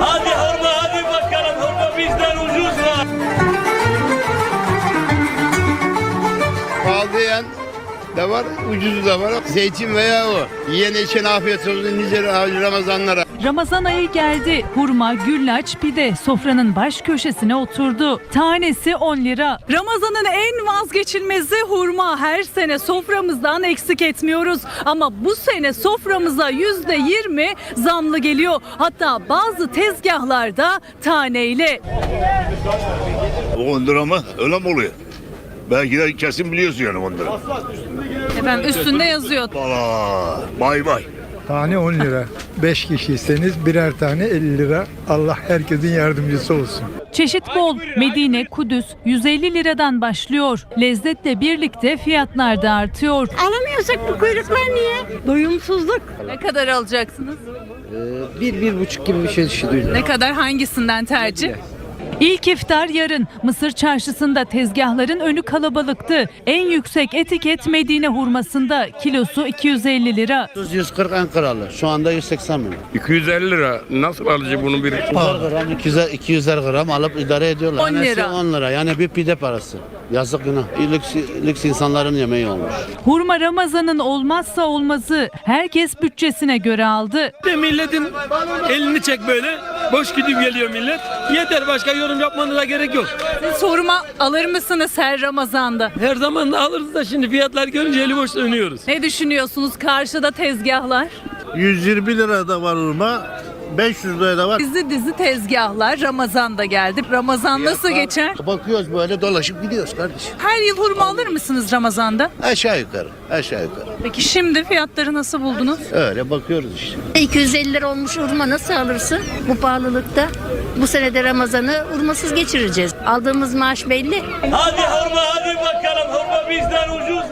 Hadi. Da var, ucuzu da var. Zeytin veya o. Yiyen için afiyet olsun nice Ramazanlara. Ramazan ayı geldi. Hurma, güllaç, pide sofranın baş köşesine oturdu. Tanesi 10 lira. Ramazanın en vazgeçilmezi hurma. Her sene soframızdan eksik etmiyoruz. Ama bu sene soframıza %20 zamlı geliyor. Hatta bazı tezgahlarda taneyle. 10 lira mı? Öyle mi oluyor? Belki de kesin biliyorsun yani 10 lira. Efendim üstünde yazıyor. Valla bay bay. Tane 10 lira. 5 kişiyseniz birer tane 50 lira. Allah herkesin yardımcısı olsun. Çeşit bol. Medine, Kudüs 150 liradan başlıyor. Lezzetle birlikte fiyatlar da artıyor. Alamıyorsak bu kuyruklar niye? Doyumsuzluk. Ne kadar alacaksınız? Bir, bir buçuk gibi bir şey düşünüyorum. Ne kadar hangisinden tercih? İlk iftar yarın. Mısır çarşısında tezgahların önü kalabalıktı. En yüksek etiket Medine hurmasında kilosu 250 lira. 140 en kralı. Şu anda 180 milyon. 250 lira nasıl alıcı bunu bir 200 gram, 200, 200'er gram alıp idare ediyorlar. 10 Tanesi lira. 10 lira. Yani bir pide parası. Yazık günah. Lüks, lüks insanların yemeği olmuş. Hurma Ramazan'ın olmazsa olmazı. Herkes bütçesine göre aldı. milletin elini çek böyle. Boş gidip geliyor millet. Yeter başka yorum yapmanıza gerek yok. Siz hurma alır mısınız her Ramazan'da? Her zaman da alırız da şimdi fiyatlar görünce eli boş dönüyoruz. Ne düşünüyorsunuz karşıda tezgahlar? 120 lira da var hurma, 500 lira da var. Dizi dizi tezgahlar Ramazan'da geldi. Ramazan nasıl geçer? Bakıyoruz böyle dolaşıp gidiyoruz kardeşim. Her yıl hurma alır mısınız Ramazan'da? Aşağı yukarı, aşağı yukarı. Peki şimdi fiyatları nasıl buldunuz? Öyle bakıyoruz işte. 250 lira olmuş hurma nasıl alırsın bu pahalılıkta? Bu sene de Ramazan'ı hurmasız geçireceğiz. Aldığımız maaş belli. Hadi hurma hadi bakalım hurma bizden ucuz.